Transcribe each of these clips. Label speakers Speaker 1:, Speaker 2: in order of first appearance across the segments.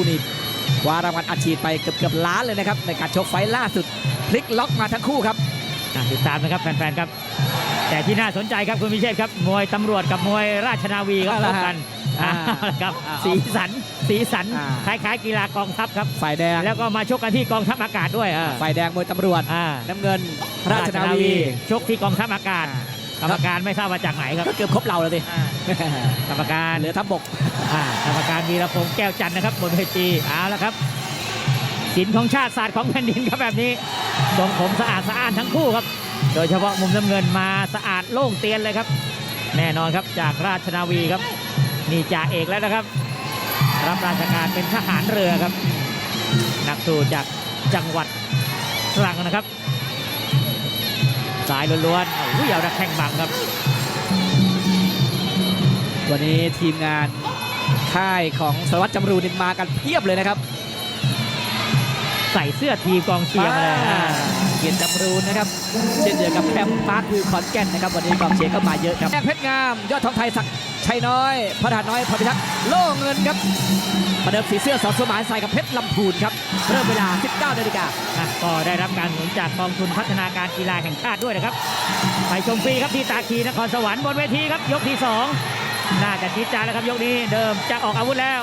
Speaker 1: คู่นี้คว้ารางวัลอัดฉีดไปเกือบเกือบล้านเลยนะครับในการชกไฟล์ล่าสุดพลิกล็อกมาทั้งคู่ครับ
Speaker 2: อะติดตามนะครับแฟนๆครับ แต่ที่น่าสนใจครับคุณพิเชษครับมวยตำรวจกับมวยราชนาวีครับ
Speaker 1: เอา
Speaker 2: พ
Speaker 1: ละ
Speaker 2: บ
Speaker 1: ฮะ
Speaker 2: กันอ่า
Speaker 1: อ่า
Speaker 2: เอาละครับ
Speaker 1: อ่า
Speaker 2: สีสันสีสัน
Speaker 1: อ่า
Speaker 2: คล้ายๆกีฬากองทัพครับ
Speaker 1: ฝ่ายแดง
Speaker 2: แล้วก็มาชกกันที่กองทัพอากาศด้วยอ่า
Speaker 1: ฝ่ายแดงมวยตำรวจ
Speaker 2: อ่า
Speaker 1: น้ำเงินราชนาวี
Speaker 2: ชกที่กองทัพอากาศกรรมการไม่ทราบมาจากไหนครับ
Speaker 1: ก็เกือบครบเราแล้วดิ
Speaker 2: กรรมการ
Speaker 1: เหลือทัพบก
Speaker 2: อ่า กรรมการวีรพงษ์แก้วจันทร์นะครับบนเวทีเอาละครับศิลของชาติศาสตร์ของแผ่นดินครับแบบนี้ทรงผมสะอาดสะอ้านทั้งคู่ครับ โดยเฉพาะมุมน้ำเงินมาสะอาดโล่งเตียนเลยครับ แน่นอนครับจากราชนาวีครับนี่จ่าเอกแล้วนะครับ รับราชการเป็นทหารเรือครับ นักสู้จากจังหวัดตรังนะครับสายล้วนๆโอ้ยเอาดักแข้งบังครับ
Speaker 1: วันนี้ทีมงาน ค่ายของสารวัตรจำรูนินมากันเพียบเลยนะครับ
Speaker 2: ใส่เสื้อทีมกองเชียร์มาเลยอ่า
Speaker 1: เกียรติจำรูนนะครับ เช่นเดียวกับแคมป์ปาร์ควิวขอนแก่นนะครับ วันนี้กองเชียร์ก็มาเยอะครับแดงเพชรงาม ยอดทองไทยศักดิ์ชัยน้อยพระทหารน้อยพรพิทักษ์โล่เงินครับประเดิมสีเสื้อสอนสมานใส่กับเพชรลำพูนครับ เริ่มเวลา 19นาฬิกา
Speaker 2: อะก็ได้รับการสนับสนุนจากกองทุนพัฒนาการกีฬาแห่งชาติด้วยนะครับ ไปชมฟรีครับที่ตาคีนครสวรรค์บนเวทีครับยกที่สอง น่าจะจิดจานแล้วครับยกนี้เดิมจะออกอาวุธแล้ว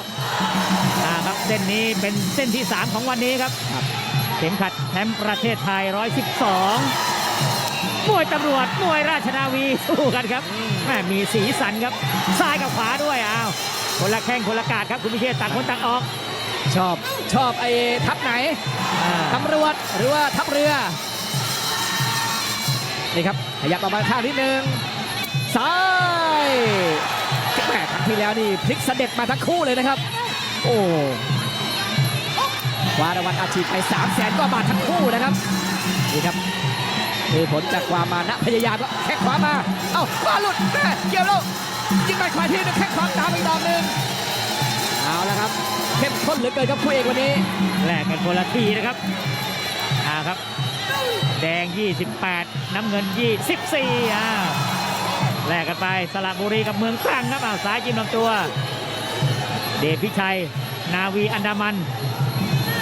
Speaker 2: อ่าครับเส้นนี้เป็นเส้นที่ 3 ของวันนี้ครับ
Speaker 1: ครับ
Speaker 2: เข็มขัดแชมป์ประเทศไทย 112 มวยตำรวจมวยราชนาวีสู้กันครับแม่มีสีสันครับซ้ายกับขวาด้วยอ้าวคนละแข้งคนละกาดครับคุณพิเชษต่างคนต่างออก
Speaker 1: ชอบชอบไอ้ทัพไหน
Speaker 2: อ่า
Speaker 1: ตำรวจหรือว่าทัพเรือนี่ครับขยับออกมาข้างนิดนึงซ้ายแหมครั้ง ที่แล้วนี่พลิกเสด็จมาทั้งคู่เลยนะครับ โอ้วารางวัลอาชีพไป3 0 0แสนกว่าบาททั้งคู่นะครับนี่ครับคือผลจากความมานะพยายามก็แข้งขวามา เอ้าขวาหลุดแม่เกี่ยวแล้วยิงไปขวาทีนึงแข้งขวาตามอีกดอกหนึ่งเอาละครับเข้มข้นเหลือเกินครับคู่เอกวันนี้
Speaker 2: แลกกันคนละทีนะครับอ่าครับ แดง 28 น้ำเงิน 24อ่า แลกกันไปสระบุรีกับเมืองตรังครับอ่าซ้ายจิ้มลำตัว เดชพิชัย นาวีอันดามัน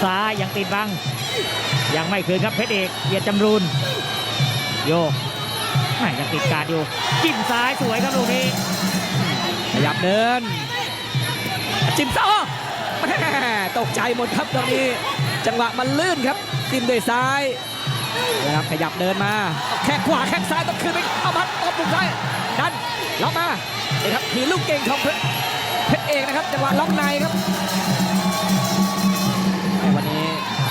Speaker 2: ซ้ายยังติดบัง ยังไม่คืนครับเพชรเอกเกียรติจำรูน โยกแม่ยังติดการอยู่ จิ้มซ้ายสวยครับลูกนี้
Speaker 1: ขยับเดิน จิ้มซ้อแม่ตกใจหมดครับตรงนี้ จังหวะมันลื่นครับจิ้มด้วยซ้ายนะครับขยับเดินมาแข้งขวาแข้งซ้ายต้องคืนไปเอามัดตบมุมซ้ายดัน ล็อกมานี่ครับมีลูกเก่งของเพชรเพชรเอกนะครับจังหวะล็อกในครับแต่วันนี้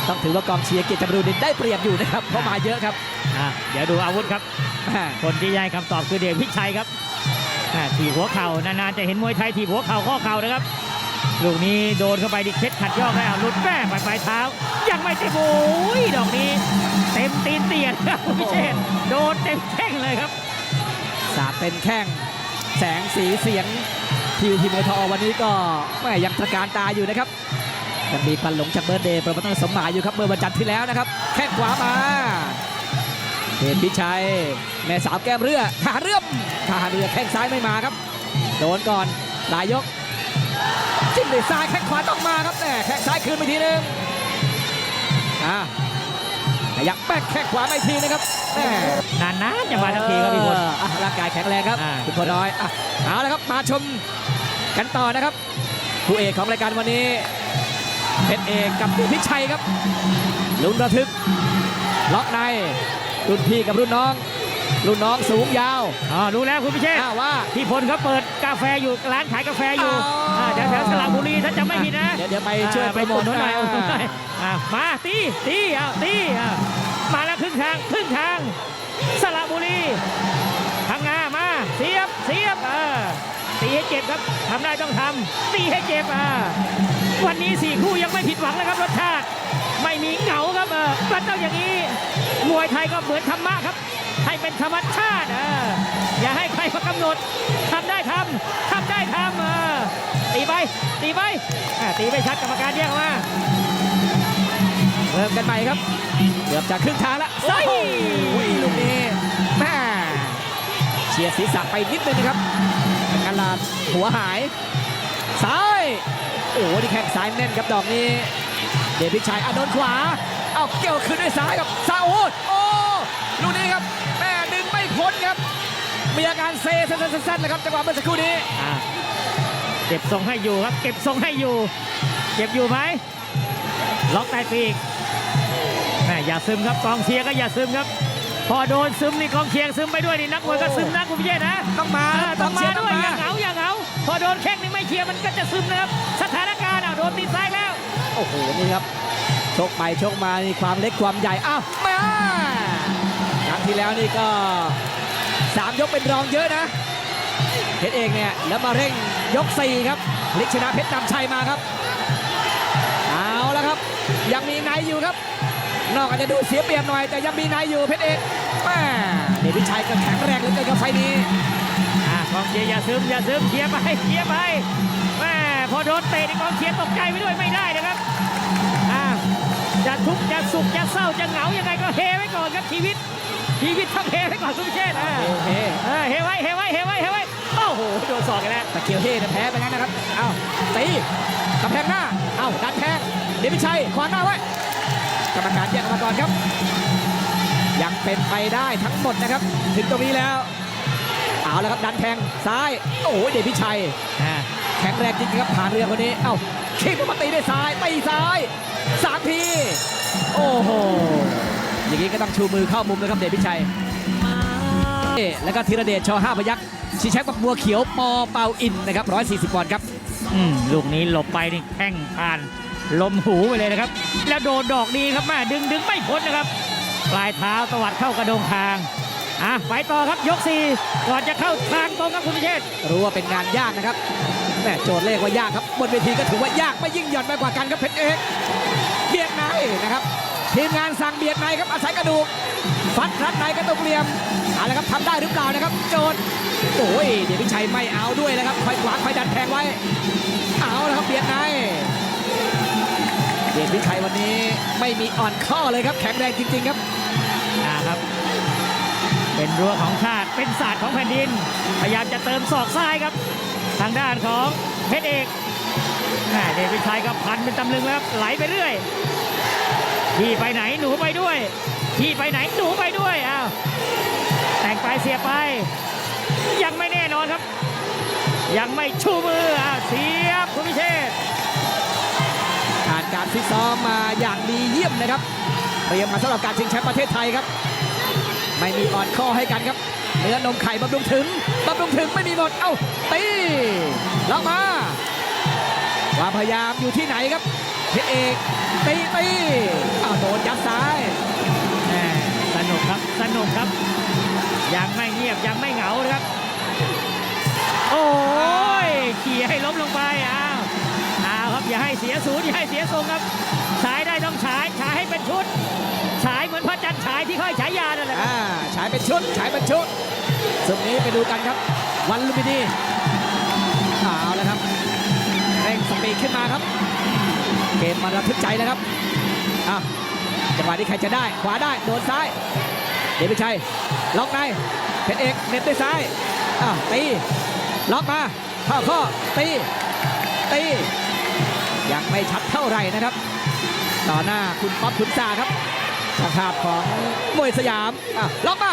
Speaker 1: ต้องถือว่ากองเชียร์เกียรติจำรูนนี่ได้เปรียบอยู่นะครับเพราะมาเยอะครับ
Speaker 2: อะเดี๋ยวดูอาวุธครับ
Speaker 1: แม่
Speaker 2: คนที่ให้คำตอบคือเดชพิชัยครับอ่าถีบหัวเข่านานๆจะเห็นมวยไทยถีบหัวเข่าข้อเข่านะครับลูกนี้โดนเข้าไปดิเคล็ดขัดยอกได้เอาหลุดแม่ไปปลายเท้า ยังไม่เต็มโอ้ยดอกนี้เต็มตีนเตียนครับคุณพิเชษโดนเต็มแข้งเลยครับ
Speaker 1: สาดเป็นแข้ง แสงสีเสียงทีวีทีมวยทอวันนี้ก็แม่ยังตระการตาอยู่นะครับยังมีปันหลงจากเบิร์เดย์โปรโมเตอร์สมหมายอยู่ครับเมื่อวันจันทร์ที่แล้วนะครับ แข้งขวามาเดชพิชัย แม่สาวแก้มเรือทหารเรือทหารเรือแข้งซ้ายไม่มาครับ โดนก่อนหลายยกจิ้มด้วยซ้ายแข้งขวาต้องมาครับแม่แข้งซ้ายคืนไปทีนึงอ่า ขยับแป๊กแข้งขวาไม่ทีนะครับแม่
Speaker 2: นานๆจะมาทักทีครับพี่พล
Speaker 1: เอออะร่างกายแข็งแรงครับ
Speaker 2: อ่า
Speaker 1: คุณพลน้อยอะเอาละครับมาชมกันต่อนะครับคู่เอกของรายการวันนี้เพชรเอกกับดุพิชัยครับลุ้นระทึกล็อกในรุ่นพี่กับรุ่นน้อง รุ่นน้องสูงยาว
Speaker 2: อ๋อรู้แล้วคุณพิเชษ
Speaker 1: อ้าวว่า
Speaker 2: พี่พลเขาเปิดกาแฟอยู่ร้านขายกาแฟอยู่
Speaker 1: อ๋ออ่า
Speaker 2: แถวๆสระบุรีถ้าจำไม่ผิดนะ
Speaker 1: เดี๋ยวเดี๋ยวไปช่วย
Speaker 2: อ่า
Speaker 1: โปรโมท
Speaker 2: อุดหนุนหน่อย
Speaker 1: อ่า
Speaker 2: อุดหนุนหน่อยอ่ามาตีตีเอาตีอ่ามาแล้วครึ่งทางครึ่งทาง สระบุรีพังงามาเสียบเสียบเออตีให้เจ็บครับทำได้ต้องทำตีให้เจ็บอ่าวันนี้สี่คู่ยังไม่ผิดหวังนะครับรสชาติไม่มีเหงาครับเออมันต้องอย่างนี้มวยไทยก็เหมือนธรรมะครับ ให้เป็นธรรมชาติเอออย่าให้ใครมากำหนดทำได้ทำทำได้ทำเออตีไปตีไปตีไม่ชัดกรรมการแยกออกมา
Speaker 1: ริ่มกันใหม่ครับเกือบจะครึ่งทางแล้ว
Speaker 2: โอ้ย
Speaker 1: โอ้ยลูกนี้แม่เฉียดศีรษะไปนิดนึงนะครับกันลาดหัวหาย ซ้ายอ้โหนี่แข้งซ้ายแน่นครับดอกนี้ เดชพิชัยอะโดนขวา เอาเกี่ยวคืนด้วยซ้ายกับซาอูดโอ้ลูกนี้ครับแม่ดึงไม่พ้นครับ มีอาการเซสั้นๆๆนะครับจังหวะเมื่อสักครู่นี้
Speaker 2: อะเก็บทรงให้อยู่ครับ เก็บทรงให้อยู่ เก็บอยู่ไหมล็อกใต้ปีกแม่ อย่าซึมครับกองเชียร์ก็อย่าซึมครับ พอโดนซึมนี่กองเชียร์ซึมไปด้วยนี่นักมวยก็ซึมนะคุณพิเชษนะ
Speaker 1: ต้องมา
Speaker 2: เออต้อง
Speaker 1: เชี
Speaker 2: มาย
Speaker 1: ร์ต้อ
Speaker 2: ด้
Speaker 1: ง
Speaker 2: วย
Speaker 1: มา
Speaker 2: อย่าเหงาอย่าเหงาพอโดนแข้งนี่ไม่เชียร์มันก็จะซึมนะครับสถานการณ์อะโดนตีซ้ายแล้ว
Speaker 1: โอ้โหนี่ครับชกไปชกมานี่ความเล็กความใหญ่อ้าวมาครั้งที่แล้วนี่ก็สามยกเป็นรองเยอะนะเพชรเองเนี่ยแล้วมาเร่งยกสี่ครับพลิกชนะเพชรนำชัยมาครับ เอาแล้วครับ ยังมีในอยู่ครับ นอกอาจจะดูเสียเปรียบหน่อย แต่ยังมีในอยู่เพชรเอกแม่เดชพิชัยก็แข็งแรงเหลือเกินกับไฟล์นี้
Speaker 2: อะกองเชียร์อย่าซึมอย่าซึมเชียร์ไปเชียร์ไปแม่พอโดนเตะนี่กองเชียร์ตกใจไปด้วยไม่ได้นะครับอะจะทุกข์จะสุขจะเศร้าจะเหงายังไงก็เฮไว้ก่อนครับชีวิต ชีวิตต้องเฮไว้ก่อนคุณพิเชษฐ์อะ
Speaker 1: โอเค
Speaker 2: เออเฮไว้เฮไว้เฮไว้เฮไว้โอ้โหโดนศอกกันแล้ว
Speaker 1: ตะเกียวเฮ่เนี่ยแพ้ไปงั้นนะครับเอ้าตีกำแพงหน้าเอ้าดันแทงเดชพิชัยขวางหน้าไว้ก รรมการแยกออกมาก่อนครับ ยังเป็นไปได้ทั้งหมดนะครับ ถึงตรงนี้แล้ว เอาแล้วครับดันแทงซ้าย โอ้โหเดชพิชัยแข็งแรงจริงครับผ่านเรือคนนี้ เอ้าขีบมาตีด้วยซ้ายตีซ้ายสามที โอ้โห อย่างนี้ก็ต้องชูมือเข้ามุมนะครับเดชพิชัย แล้วก็ธีรเดชชอห้าพยักชิแชมป์กับบัวเขียวปอเปาอินนะครับ140ปอนด์ครับ
Speaker 2: อืมลูกนี้หลบไปนี่แข้งผ่าน ลมหูไปเลยนะครับ แล้วโดนดอกดีครับแม่ดึงดึงไม่พ้นนะครับ ปลายเท้าตวัดเข้ากระโดงคางอะไปต่อครับยกสี่ก่อนจะเข้าทางตรงครับคุณพิเชษ
Speaker 1: รู้ว่าเป็นงานยากนะครับแม่โจทย์เลขว่ายากครับบนเวทีก็ถือว่ายากไม่ยิ่งหย่อนไปกว่ากันครับเพชรเอกเบียดในนะครับ ทีมงานสั่งเบียดในครับอาศัยกระดูกฟัดรัดในกระตุกเหลี่ยมเอาละครับทำได้หรือเปล่านะครับ โจทย์โอ้ยเดี๋ยวพิชัยไม่เอาด้วยนะครับคอยขวางคอยดันแทงไว้ เอาละครับเบียดในเดชพิชัยวันนี้ไม่มีอ่อนข้อเลยครับ แข็งแรงจริง ๆ ครับ
Speaker 2: นะครับ เป็นรั้วของชาติเป็นศาสตร์ของแผ่นดิน พยายามจะเติมศอกซ้ายครับ ทางด้านของเพชรเอกแม่เดชวิชัยกับพันเป็นตำลึงแล้วครับไหลไปเรื่อยพี่ไปไหนหนูไปด้วยพี่ไปไหนหนูไปด้วยอ้าวแต่งไปเสียไป ยังไม่แน่นอนครับ ยังไม่ชูมืออ้าวเสียบคุณพิเชษ
Speaker 1: การฟิตซ้อมมาอย่างดีเยี่ยมนะครับ เตรียมมาสำหรับการชิงแชมป์ประเทศไทยครับ ไม่มีอ่อนข้อให้กันครับเนื้อนมไข่บำรุงถึงบำรุงถึงไม่มีหมด เอ้าตีล็อกมาความพยายามอยู่ที่ไหนครับเพชรเอกตีตีอ้าวโดนยัดซ้าย
Speaker 2: สนุกครับสนุกครับ ยังไม่เงียบยังไม่เหงานะครับ อย่าให้เสียศูนย์อย่าให้เสียทรงครับฉายได้ต้องฉายฉายให้เป็นชุดฉายเหมือนพระจันทร์ฉายที่ค่อยฉายยานั่นแหละครับ
Speaker 1: อ่าฉายเป็นชุดฉายเป็นชุดสุดนี้ไปดูกันครับ วันลุมพินีเอาแล้วครับเร่งสปีดขึ้นมาครับ เกมมันระทึกใจแล้วครับอะจังหวะนี้ใครจะได้ ขวาได้โดนซ้าย เดชพิชัยล็อกในเพชรเอกเน็บด้วยซ้ายอะตีล็อกมาเข้าข้อตีตี ยังไม่ชัดเท่าไหร่นะครับ ต่อหน้าคุณป๊อปคุณซาครับสภาพของมวยสยามอะล็อกมา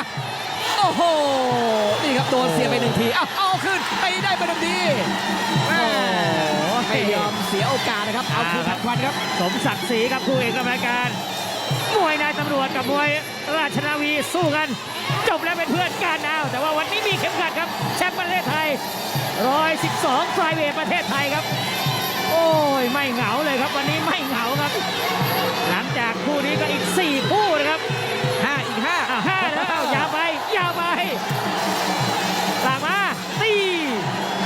Speaker 1: โอ้โห นี่ครับโดนเสียไปหนึ่งทีอ้าวเอาขึ้นตีได้ไปหนึ่งทีแม่ไม่ยอมเสียโอกาสนะครับ เอาคืนทันควันครับ
Speaker 2: สมศักดิ์ศรีครับคู่เอกรายการมวยนายตำรวจกับมวยราชนาวีสู้กัน จบแล้วเป็นเพื่อนกันเอาแต่ว่าวันนี้มีเข็มขัดครับแชมป์ประเทศไทย 112ไฟเวทประเทศไทยครับ โอ้ยไม่เหงาเลยครับ วันนี้ไม่เหงาครับ หลังจากคู่นี้ก็อีก 4 คู่นะครับ
Speaker 1: ห้าอีกห้า
Speaker 2: อ้าวห้าแล้วอ้าวยาวไปยาวไปตามมาตี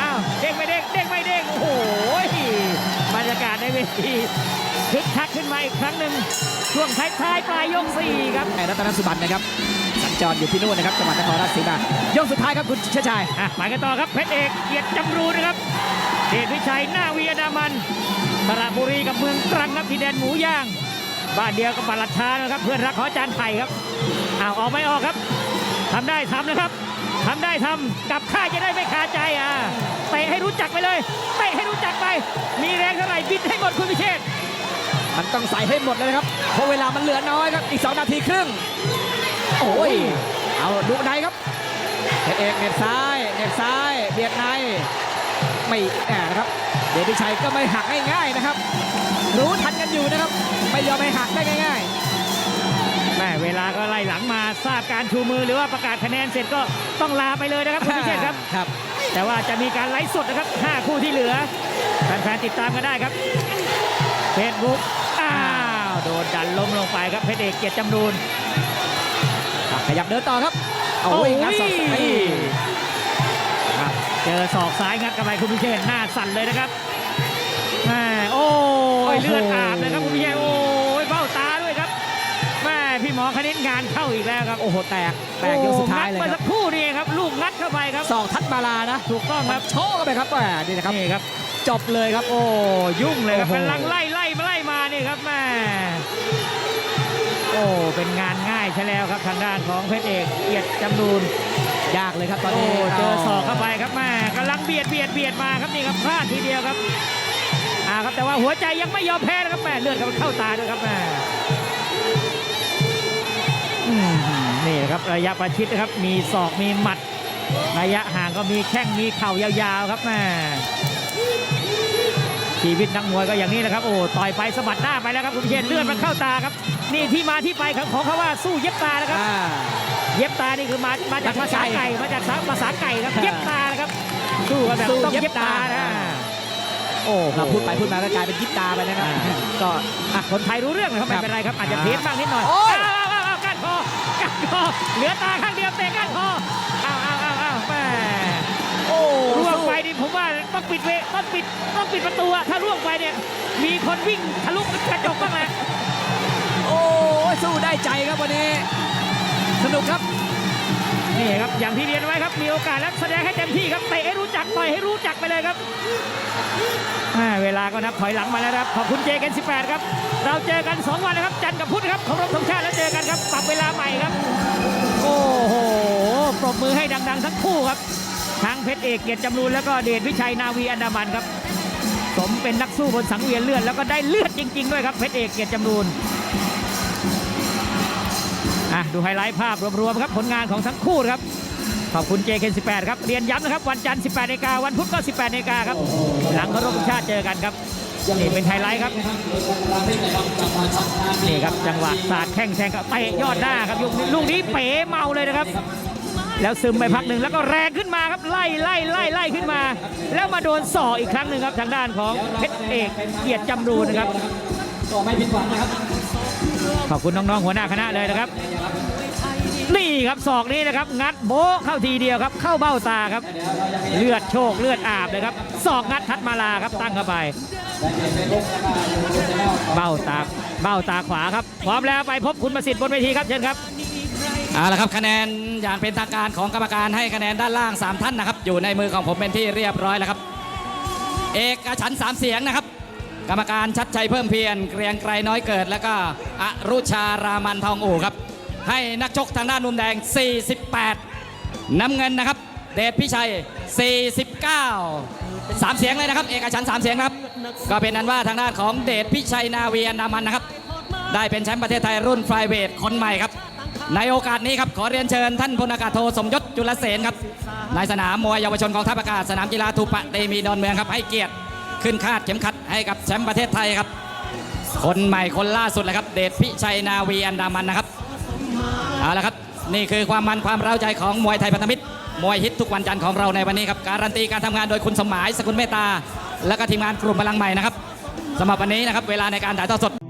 Speaker 2: อ้าวเด้งไม่เด้งเด้งไม่เด้งโอ้โหบรรยากาศในเวทีคึกคักขึ้นมาอีกครั้งหนึ่งช่วงท้ายๆปลายยกสี่ครับ
Speaker 1: ไอ้รัตนสุบันนะครับสัญจรอยู่ที่นู่นนะครับจังหวัดนครราชสีมายกสุดท้ายครับคุณเชษชัย
Speaker 2: อะไปกันต่อครับเพชรเอกเกียรติจำรูนนะครับ เดชวิชัยหน้าวีอนามันสระบุรีกับเมืองตรังครับที่แดนหมูย่าง บ้านเดียวกับบัลลัดชานะครับ เพื่อนรักของอาจารย์ไข่ครับอ้าวออกไม่ออกครับทำได้ทำนะครับทำได้ทำกับข้าจะได้ไม่คาใจอะเตะให้รู้จักไปเลยเตะให้รู้จักไป มีแรงเท่าไหร่บิดให้หมดคุณพิเชษ
Speaker 1: มันต้องใส่ให้หมดเลยนะครับเพราะเวลามันเหลือน้อยครับอีก 2 นาทีครึ่ง โอ้ยเอาดูในครับเอกเน็บซ้ายเน็บซ้ายเบียดใน ไม่แอบนะครับ เดชพิชัยก็ไม่หักง่ายๆนะครับ รู้ทันกันอยู่นะครับ ไม่ยอมให้หักได้ง่าย
Speaker 2: แม่เวลาก็ไล่หลังมาทราบการชูมือหรือว่าประกาศคะแนนเสร็จก็ต้องลาไปเลยนะครับ
Speaker 1: ๆ
Speaker 2: คุณพิเชษฐ์ครับ
Speaker 1: ครับ
Speaker 2: แต่ว่าจะมีการไลฟ์สดนะครับ 5 คู่ที่เหลือแฟนๆติดตามกันได้ครับเฟซบุ๊กอ้าวโดนดันล้มลงไปครับเพชรเอกเกียรติจำรูน
Speaker 1: ขยับเดินต่อครับโอ้ยงัดศอกซ้าย
Speaker 2: ครับ เจอศอกซ้ายงัดเข้าไปคุณพิเชษฐ์หน้าสั่นเลยนะครับแม่โอ้ยเลือดอาบเลยครับคุณพิเชษฐ์โอ้ยเบ้าตาด้วยครับแม่พี่หมอคณิตงานเข้าอีกแล้วครับ
Speaker 1: โอ้โหแตกแตกยกสุดท้ายเลย
Speaker 2: โอ้งัด
Speaker 1: ค
Speaker 2: เมื่อ
Speaker 1: รับ
Speaker 2: สักครู่นี่ครับลูกงัดเข้าไปครับ
Speaker 1: สองทัดมาลานะ
Speaker 2: ถูกต้องครับ
Speaker 1: โชว์เข้าไปครับแหมนี่นะครับ
Speaker 2: นี่ครับ
Speaker 1: จบเลยครับ
Speaker 2: โอ้ยุ่งเลยครับ
Speaker 1: โอ้โห
Speaker 2: กำลังไล่ไล่มาไล่มานี่ครับแม่โอ้เป็นงานง่ายใช่แล้วครับทางด้านของเพชรเอกเกียรติจำรูน
Speaker 1: ยากเลยครับตอน
Speaker 2: โอ้
Speaker 1: นี้
Speaker 2: เจอศอกเข้าไปครับแม่กำลังเบียดเบียดเบียดมาครับนี่ครับพลาดทีเดียวครับอ่าครับแต่ว่าหัวใจยังไม่ยอมแพ้นะครับแม่เลือดกำลังเข้าตาด้วยครับแม่อืมนี่นะครับระยะประชิดนะครับมีศอกมีหมัด ระยะห่างก็มีแข้งมีเข่ายาวๆครับแม่ชีวิตนักมวยก็อย่างนี้แหละครับโอ้ต่อยไปสะบัดหน้าไปแล้วครับคุณพิเชษเลือดมันเข้าตาครับ นี่ที่มาที่ไปของของเขาว่าสู้เย็บตานะครับ
Speaker 1: อ่า
Speaker 2: เย็บตานี่คือมามาจากภาษาไก่มาจากภาษาไก่ครับเย็บตานะครับสู้กันแบบ
Speaker 1: สู้
Speaker 2: ต้อง
Speaker 1: เย็บ
Speaker 2: เย็บตา
Speaker 1: ตา
Speaker 2: นะโอ้โห
Speaker 1: เราพูดไปพูดมาก็กลายเป็นยิบตาไปนะครับ
Speaker 2: อ่าก็อะคนไทยรู้เรื่องนะครับไม่เป็นไรครับอาจจะเพี้ยนบ้างนิดหน่อย
Speaker 1: โอ้ย
Speaker 2: อ้าวอ้าวอ้าวก้านคอก้านคอเหลือตาข้างเดียวเตะก้านคออ้าวอ้าวอ้าวอ้าวแม่
Speaker 1: โอ้
Speaker 2: ร่วง
Speaker 1: สู้
Speaker 2: ไปนี่ผมว่าต้องปิดเวต้องปิดต้องปิดประตูอะถ้าร่วงไปเนี่ยมีคนวิ่งทะลุกระจกบ้างแหละ
Speaker 1: โอ้ยสู้ได้ใจครับวันนี้ สนุกครับ
Speaker 2: นี่ครับอย่างที่เรียนไว้ครับมีโอกาสแล้วแสดงให้เต็มที่ครับเตะให้รู้จักต่อยให้รู้จักไปเลยครับอ่าเวลาก็นับถอยหลังมาแล้วครับขอบคุณเจกัน18 ครับ เราเจอกัน 2 วันนะครับ จันทร์กับพุธครับเคารพธงชาติแล้วเจอกันครับปรับเวลาใหม่ครับ โอ้โหปรบมือให้ดัง ๆ ทั้งคู่ครับทั้งเพชรเอกเกียรติจำรูนแล้วก็เดชวิชัยนาวีอันดามันครับ สมเป็นนักสู้บนสังเวียนเลือดแล้วก็ได้เลือดจริง ๆ ด้วยครับเพชรเอกเกียรติจำรูน อะดูไฮไลท์ภาพรวมๆครับผลงานของทั้งคู่ครับ ขอบคุณเจเคน18 ครับ เรียนย้ำนะครับ วันจันทร์ 18นาฬิกาวันพุธก็ 18นาฬิกาครับ หลังเคารพธงชาติเจอกันครับ นี่เป็นไฮไลท์ครับ นี่ครับจังหวะสาดแข้งแทงกับเตะยอดหน้าครับลูกนี้ลูกนี้เป๋เมาเลยนะครับ แล้วซึมไปพักหนึ่งแล้วก็แรงขึ้นมาครับไล่ไล่ไล่ไล่ขึ้นมา แล้วมาโดนศอกอีกครั้งหนึ่งครับทางด้านของเพชรเอกเกียรติจำรูนะครับต
Speaker 3: ่อไม่ผิดหวัง
Speaker 2: นะครับ ขอบคุณน้องๆหัวหน้าคณะเลยนะครับ นี่ครับศอกนี้นะครับ งัดโบเข้าทีเดียวครับ เข้าเบ้าตาครับ เลือดโชคเลือดอาบเลยครับศอกงัดทัดมาลาครับตั้งเข้าไป เบ้าตาเบ้าตาขวาครับ พร้อมแล้วไปพบคุณประสิทธิ์บนเวทีครับเชิญครับ
Speaker 3: เอาละครับคะแนนอย่างเป็นทางการของกรรมการให้คะแนนด้านล่าง 3 ท่านนะครับ อยู่ในมือของผมเป็นที่เรียบร้อยแล้วครับ เอกฉันสามเสียงนะครับ กรรมการชัดชัยเพิ่มเพียรเกรียงไกรน้อยเกิด แล้วก็อรุชารามันทองอู่ครับ ให้นักชกทางด้านมุมแดง 48 น้ำเงินนะครับ เดชพิชัย 49สามเสียงเลยนะครับ เอกฉันสามเสียงครับ ก็เป็นนั้นว่าทางด้านของเดชพิชัยนาเวียนนามันนะครับ ได้เป็นแชมป์ประเทศไทยรุ่นไฟเวทคนใหม่ครับในโอกาสนี้ครับขอเรียนเชิญท่านพลอากาศโทสมยศจุลเสนครับในสนามมวยเยาวชนกองทัพอากาศสนามกีฬาทูปะเตมีดอนเมืองครับให้เกียรติ ขึ้นคาดเข็มขัดให้กับแชมป์ประเทศไทยครับ คนใหม่คนล่าสุดเลยครับ เดชพิชัยนาวีอันดามันนะครับเอาละครับนี่คือความมันความเร้าใจของมวยไทยพันธมิตร มวยฮิตทุกวันจันทร์ของเราในวันนี้ครับการันตีการทำงานโดยคุณสมหมายสกุลเมตตา และก็ทีมงานกลุ่มพลังใหม่นะครับสำหรับวันนี้นะครับเวลาในการถ่ายทอดสด